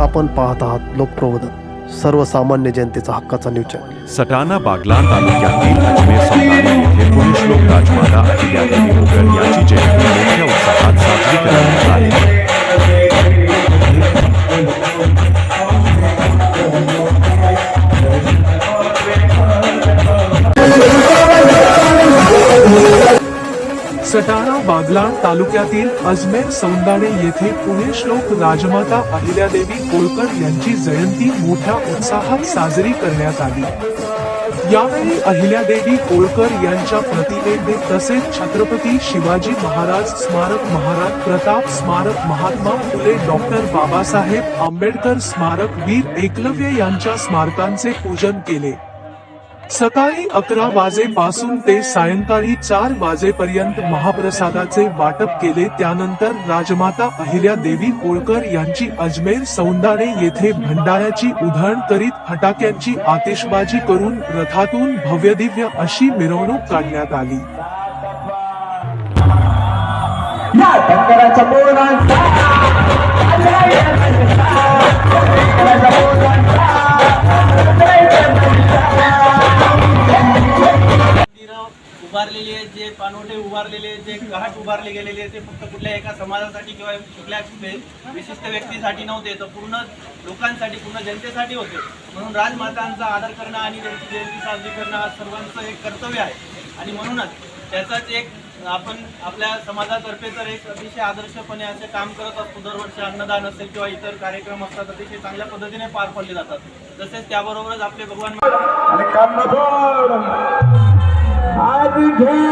आपण पाहत आहात लोकप्रबोधन सर्वसामान्य जनतेचा हक्काचा न्यूज चॅनल सटाणा बागलाण तालुक्यातील अजमेर सटाणा बागलाण तालुक्यातील अजमेर सौंदाणे येथे पुणे श्लोक राजमाता अहिल्यादेवी होळकर यांची जयंती मोठ्या उत्साहात साजरी करण्यात आली. यावेळी अहिल्यादेवी होळकर यांच्या प्रतिमेने तसेच छत्रपती शिवाजी महाराज स्मारक महाराज प्रताप स्मारक महात्मा फुले डॉक्टर बाबासाहेब आंबेडकर स्मारक वीर एकलव्य यांच्या स्मारकांचे पूजन केले. सकाळी अकरा वाजेपासून ते सायंकाळी चार वाजेपर्यंत महाप्रसादाचे वाटप केले. त्यानंतर राजमाता अहिल्या देवी होळकर यांची अजमेर सौंदाणे येथे भंडाऱ्याची उधळण करीत फटाक्यांची आतिषबाजी करून रथातून भव्यदिव्य अशी मिरवणूक काढण्यात आली. या उभारलेली आहेत जे पानवटे उभारलेले आहेत जे घाट उभारले गेलेले आहेत ते फक्त कुठल्या एका समाजासाठी किंवा कुठल्या विशिष्ट व्यक्तीसाठी नव्हते तर पूर्ण लोकांसाठी पूर्ण जनतेसाठी होते. म्हणून राजमातांचा आदर करणं आणि त्यांची जयंती साजरी करणं हा सर्वांचं एक कर्तव्य आहे. आणि म्हणूनच त्याचाच एक आपण आपल्या समाजातर्फे तर एक अतिशय आदर्शपणे असे काम करत असतो. दरवर्षी अन्नदान असेल किंवा इतर कार्यक्रम असतात अतिशय चांगल्या पद्धतीने पार पडले जातात. तसेच त्याबरोबरच आपले भगवान आणि